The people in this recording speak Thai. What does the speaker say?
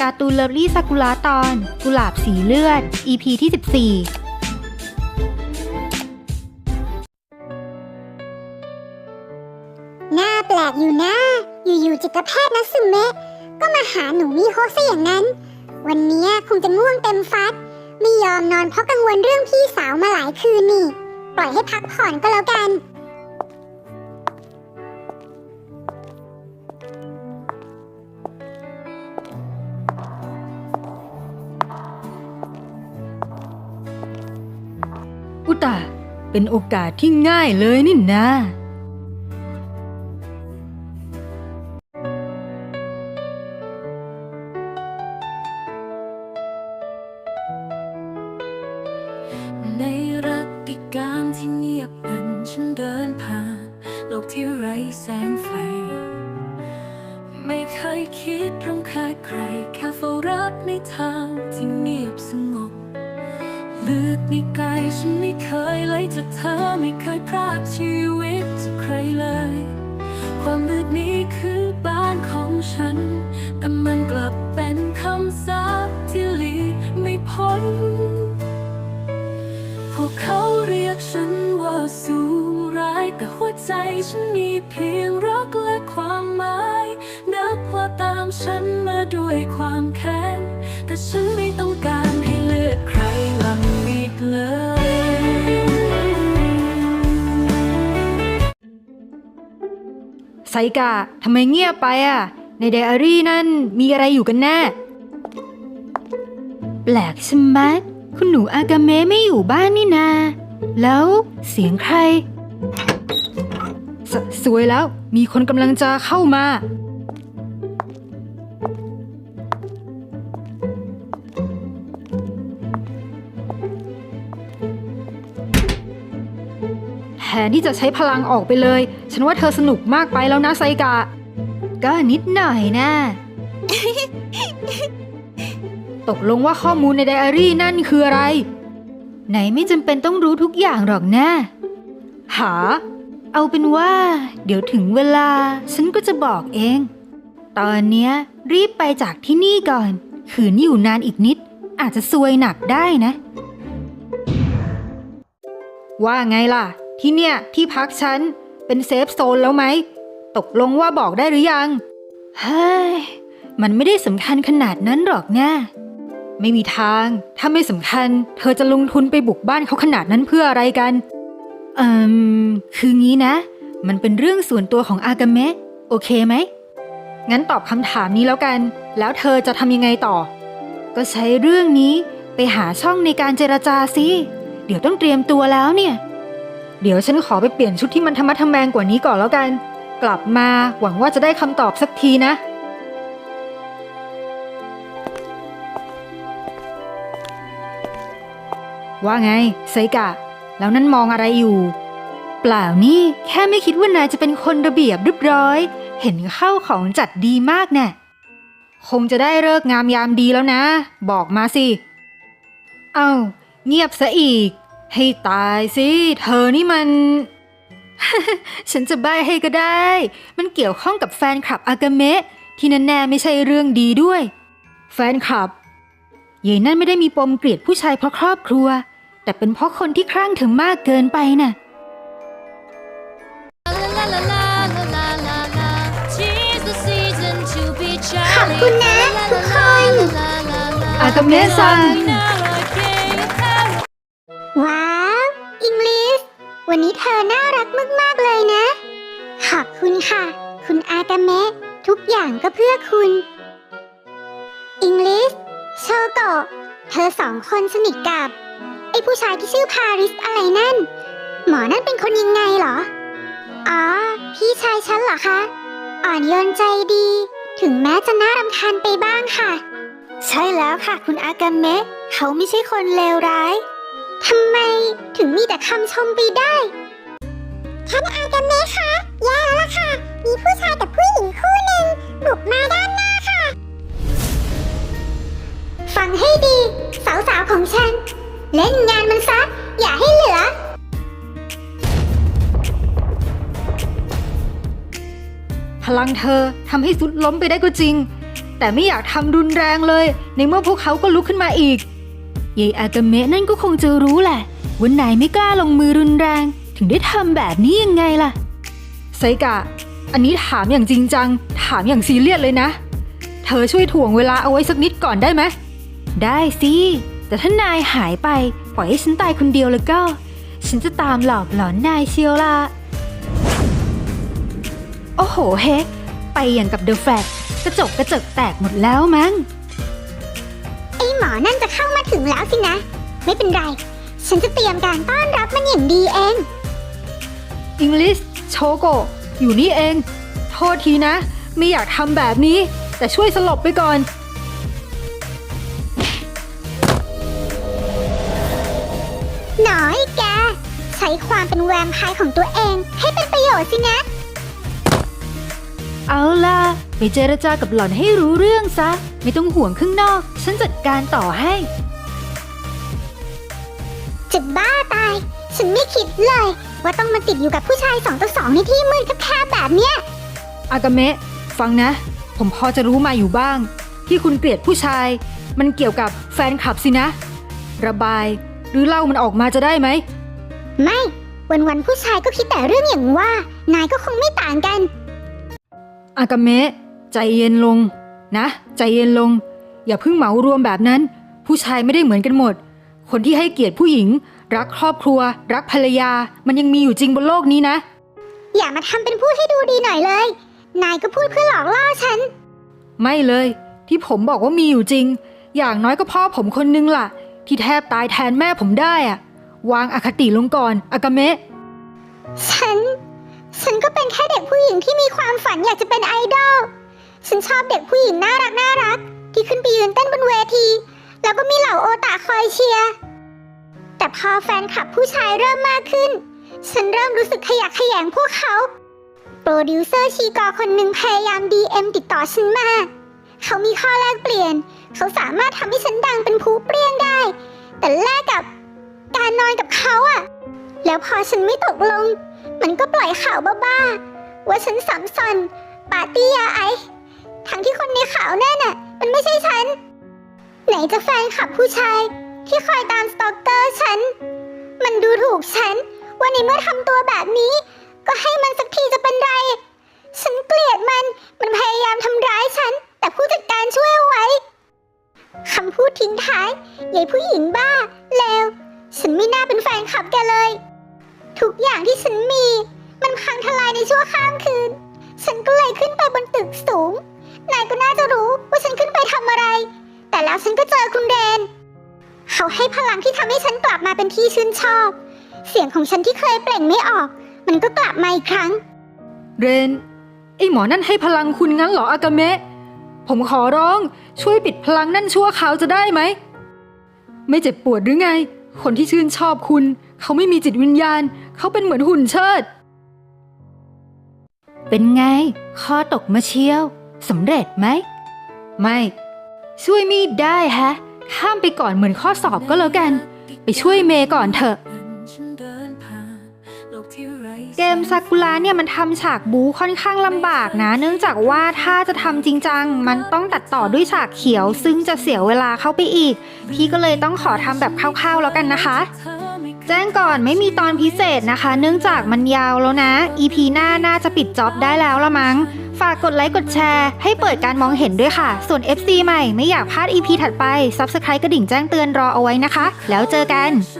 การ์ตูนเลิฟลี่ซากุระตอน กุหลาบสีเลือด EP ที่หน้าแปลกอยู่นะ อยู่ๆจิตแพทย์นัสึเมะ ก็มาหาหนูมิโฮซะอย่างนั้น วันนี้คงจะง่วงเต็มฟัด ไม่ยอมนอนเพราะกังวลเรื่องพี่สาวมาหลายคืนนี่ ปล่อยให้พักผ่อนก็แล้วกัน อุตาเป็นโอกาสที่ง่ายเลยนี่นะในรักติการที่เงียบงันฉันเดินผ่านโลกที่ไร้แสงไฟ ไม่เคยคิดรำคาญใคร แค่เฝ้ารักในทางที่เงียบสงบ ลือดในกายฉันไม่เคยไล่จากเธอไม่เคยพรากชีวิตจากใครเลย ความมืดนี้คือบ้านของฉัน แต่มันกลับเป็นคำสาปที่หลีกไม่พ้น พวกเขาเรียกฉันว่าสูร้ายแต่หัวใจฉันมีเพียงรักและความหมายนับว่าตามฉันมาด้วยความแค้นแต่ฉันไม่ต้องการให้เลือดใคร ไซกะทำไมเงียบไปอะ ในไดอารี่นั่นมีอะไรอยู่กันแน่ แปลกใช่ไหมคุณหนูอากาเมะไม่อยู่บ้านนี่นา แล้วเสียงใครสสวยแล้วมีคนกำลังจะเข้ามา นที่จะใช้พลังออกไปเลย ฉันว่าเธอสนุกมากไปแล้วนะไซกะ ก็นิดหน่อยนะ ตกลงว่าข้อมูลในไดอารี่นั่นคืออะไร ไหนไม่จำเป็นต้องรู้ทุกอย่างหรอกนะ หา เอาเป็นว่า เดี๋ยวถึงเวลา ฉันก็จะบอกเอง ตอนเนี้ย รีบไปจากที่นี่ก่อน ขืนอยู่นานอีกนิด อาจจะซวยหนักได้นะว่าไงล่ะ ที่เนี่ยที่พักฉันเป็นเซฟโซนแล้วไหม ตกลงว่าบอกได้หรือยัง เฮ้ย มันไม่ได้สำคัญขนาดนั้นหรอกนะไม่มีทาง ถ้าไม่สำคัญ เธอจะลงทุนไปบุกบ้านเขาขนาดนั้นเพื่ออะไรกัน เอ่มคืองี้นะ มันเป็นเรื่องส่วนตัวของอากาเมะ โอเคไหม งั้นตอบคำถามนี้แล้วกัน แล้วเธอจะทำยังไงต่อ ก็ใช้เรื่องนี้ไปหาช่องในการเจรจาสิ เดี๋ยวต้องเตรียมตัวแล้วเนี่ย เดี๋ยวฉันขอไปเปลี่ยนชุดที่มันธรรมะทแมงกว่านี้ก่อนแล้วกัน กลับมาหวังว่าจะได้คำตอบสักทีนะ ว่าไงไซกะ แล้วนั่นมองอะไรอยู่ เปล่านี่แค่ไม่คิดว่านายจะเป็นคนระเบียบเรียบร้อย เห็นเข้าของจัดดีมากแน่คงจะได้เลิกงามยามดีแล้วนะ บอกมาสิ เอ้า เงียบซะอีก ให้ตายสิ เธอนี่มัน ฉันจะใบ้ให้ก็ได้ มันเกี่ยวข้องกับแฟนคลับอากาเมะที่แน่ๆไม่ใช่เรื่องดีด้วย แฟนคลับยายนั่นไม่ได้มีปมเกลียดผู้ชายเพราะครอบครัว แต่เป็นเพราะคนที่คลั่งถึงมากเกินไปน่ะ ขอบคุณนะทุกคน อากาเมะซัง อย่างก็เพื่อคุณ อิงลิสโชโกเธอสองคนสนิทกับ ไอ้ผู้ชายที่ชื่อพาริสอะไรนั่น หมอนั่นเป็นคนยังไงเหรอ อ๋อ พี่ชายฉันเหรอคะ อ่อนโยนใจดี ถึงแม้จะน่ารำคาญไปบ้างค่ะ ใช่แล้วค่ะคุณอากาเมะเขาไม่ใช่คนเลวร้ายทำไมถึงมีแต่คำชมไปได้ท่านอากาเมะคะแย่แล้วล่ะค่ะ มีผู้ชายกับผู้หญิงคู่หนึ่งบุกมาด้านหน้าค่ะ ฟังให้ดี สาวๆของฉัน เล่นงานมันซะ อย่าให้เหลือ พลังเธอทำให้สุดล้มไปได้ก็จริง แต่ไม่อยากทำรุนแรงเลย ในเมื่อพวกเขาก็ลุกขึ้นมาอีกยายอากาเมะนั่นก็คงจะรู้แหละว่านายไม่กล้าลงมือรุนแรง ถึงได้ทำแบบนี้ยังไงล่ะไซกะ อันนี้ถามอย่างจริงจัง ถามอย่างซีเรียสเลยนะ เธอช่วยถ่วงเวลาเอาไว้สักนิดก่อนได้ไหม ได้สิ แต่ถ้านายหายไป ปล่อยให้ฉันตายคนเดียวแล้วก็ ฉันจะตามหลอกหลอนนายเชียวล่ะ โอ้โหเฮกไปอย่างกับเดอะแฟลกระจกกระจกแตกหมดแล้วมั้ง ไอ้หมอนั่นจะเข้ามาถึงแล้วสินะ ไม่เป็นไร ฉันจะเตรียมการต้อนรับมันอย่างดีเอง อิงลิสโชโกะ อยู่นี่เอง โทษทีนะ ไม่อยากทำแบบนี้ แต่ช่วยสลบไปก่อน หน่อยแก ใช้ความเป็นแวมไพร์ของตัวเอง ให้เป็นประโยชน์สินะ เอาล่ะไปเจรจากับหล่อนให้รู้เรื่องซะ ไม่ต้องห่วงข้างนอก ฉันจัดการต่อให้ จะบ้าตาย ฉันไม่คิดเลย ว่าต้องมาติดอยู่กับผู้ชายสองต่อสองในที่มืดแคบๆแบบเนี้ย อากาเมะ ฟังนะ ผมพอจะรู้มาอยู่บ้าง ที่คุณเกลียดผู้ชาย มันเกี่ยวกับแฟนคลับสินะ ระบายหรือเล่ามันออกมาจะได้ไหม ไม่วันๆผู้ชายก็คิดแต่เรื่องอย่างว่า นายก็คงไม่ต่างกัน อากาเมะ ใจเย็นลง นะ ใจเย็นลง อย่าเพิ่งเหมารวมแบบนั้น ผู้ชายไม่ได้เหมือนกันหมด คนที่ให้เกียรติผู้หญิง รักครอบครัว รักภรรยา มันยังมีอยู่จริงบนโลกนี้นะ อย่ามาทำเป็นพูดให้ดูดีหน่อยเลย นายก็พูดเพื่อหลอกล่อฉัน ไม่เลย ที่ผมบอกว่ามีอยู่จริง อย่างน้อยก็พ่อผมคนนึงล่ะ ที่แทบตายแทนแม่ผมได้อะวางอคติลงก่อนอากาเมะ ฉัน ฉันก็เป็นแค่เด็กผู้หญิงที่มีความฝันอยากจะเป็นไอดอล ฉันชอบเด็กผู้หญิงน่ารักน่ารัก ที่ขึ้นไปยืนเต้นบนเวที แล้วก็มีเหล่าโอตาคอยเชียร์ แต่พอแฟนคลับผู้ชายเริ่มมากขึ้น ฉันเริ่มรู้สึกขยะแขยงพวกเขา โปรดิวเซอร์ชีกอคนหนึ่งพยายาม DM ติดต่อฉันมา เขามีข้อแลกเปลี่ยน เขาสามารถทำให้ฉันดังเป็นผู้เปรี้ยงได้ แต่แลกกับการนอนกับเขาอะแล้วพอฉันไม่ตกลง มันก็ปล่อยข่าวบ้าๆว่าฉันสัมซอนปาร์ตี้ยาไอทั้งที่คนในข่าวแน่นน่ะ มันไม่ใช่ฉัน ไหนจะแฟนขับผู้ชาย ที่คอยตามสตอกเกอร์ฉัน มันดูถูกฉันว่าในเมื่อทำตัวแบบนี้ ก็ให้มันสักทีจะเป็นไร ฉันเกลียดมัน มันพยายามทำร้ายฉัน แต่ผู้จัดการช่วยเอาไว้ คำพูดทิ้งท้ายยายผู้หญิงบ้า เลว ฉันไม่น่าเป็นแฟนคลับแกเลย ทุกอย่างที่ฉันมี มันพังทลายในชั่วข้ามคืน ฉันก็เลยขึ้นไปบนตึกสูง นายก็น่าจะรู้ว่าฉันขึ้นไปทำอะไร แต่แล้วฉันก็เจอคุณเรน เขาให้พลังที่ทำให้ฉันกลับมาเป็นที่ชื่นชอบ เสียงของฉันที่เคยเปล่งไม่ออก มันก็กลับมาอีกครั้ง เรน ไอหมอนั่นให้พลังคุณงั้นเหรออากาเมะ ผมขอร้องช่วยปิดพลังนั่นชั่วคราวจะได้ไหม ไม่เจ็บปวดหรือไง คนที่ชื่นชอบคุณ เขาไม่มีจิตวิญญาณ เขาเป็นเหมือนหุ่นเชิด เป็นไง ข้อตกมาเชียวสำเร็จไหม ไม่ ช่วยมีดได้ฮะ ข้ามไปก่อนเหมือนข้อสอบก็แล้วกัน ไปช่วยเมย์ก่อนเถอะ เกมซากุระเนี่ยมันทำฉากบู๊ค่อนข้างลำบากนะ เนื่องจากว่าถ้าจะทำจริงจังมันต้องตัดต่อด้วยฉากเขียว ซึ่งจะเสียเวลาเข้าไปอีก พี่ก็เลยต้องขอทำแบบคร่าวๆแล้วกันนะคะแจ้งก่อนไม่มีตอนพิเศษนะคะ เนื่องจากมันยาวแล้วนะ EP หน้าน่าจะปิดจ็อบได้แล้วละมั้ง ฝากกดไลค์กดแชร์ให้เปิดการมองเห็นด้วยค่ะ ส่วน FC ใหม่ไม่อยากพลาด EP ถัดไป Subscribe กระดิ่งแจ้งเตือนรอเอาไว้นะคะ แล้วเจอกันฉัน